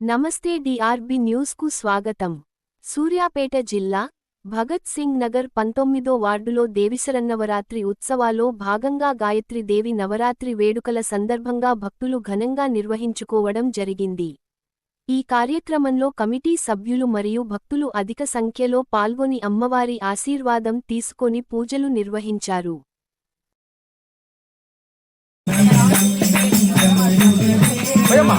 నమస్తే డిఆర్బి న్యూస్కు స్వాగతం. సూర్యాపేట జిల్లా భగత్ సింగ్ నగర్ పంతొమ్మిదో వార్డులో దేవిశరన్నవరాత్రి ఉత్సవాలో భాగంగా గాయత్రి దేవి నవరాత్రి వేడుకల సందర్భంగా భక్తులు ఘనంగా నిర్వహించుకోవడం జరిగింది. ఈ కార్యక్రమంలో కమిటీ సభ్యులు మరియు భక్తులు అధిక సంఖ్యలో పాల్గొని అమ్మవారి ఆశీర్వాదం తీసుకొని పూజలు నిర్వహించారు. పోయమ్మా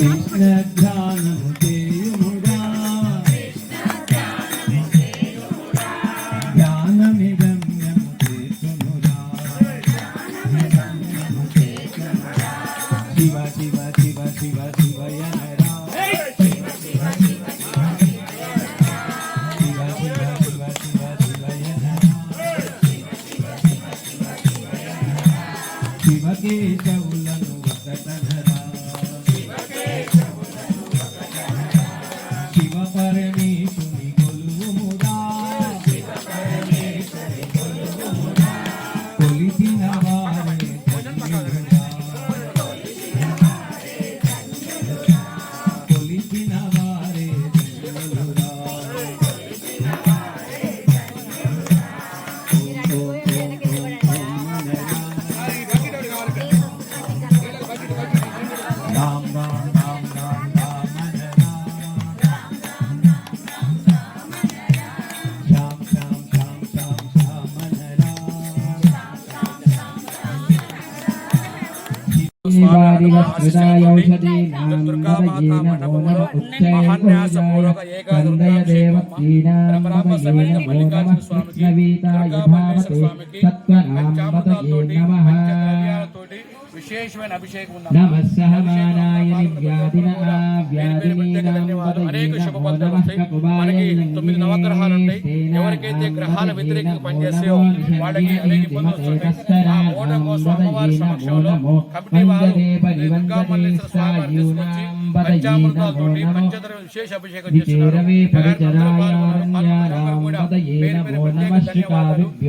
కృష్ణ ధ్యానము చేయుముడా ధ్యానమిగమ్యము చేతుమురా శివ శివ శివ శివ శివయనరా శివకేశవులను వదటనరా శివ విశేషమైన అభిషేకం ఉంది నమః సహమానాయ వ్యాధిన వ్యాధినీనాం అనేక శుభఫలితాలు వస్తాయి మనకి తొమ్మిది నవగ్రహాలు ఉంటాయి ఎవరికైతే గ్రహాల వ్యతిరేకంగా పనిచేస్తాయో వాళ్ళకి అనేక ఇబ్బందులు వస్తాయి ఆ ఓట కోసం అమ్మవారి సమక్షంలో కమిటీ వారు దుర్గా మల్లేశ్వర స్వామి వారిని తీసుకొచ్చి పంచామృతాలతో పంచదర విశేష అభిషేకం చేస్తున్నారు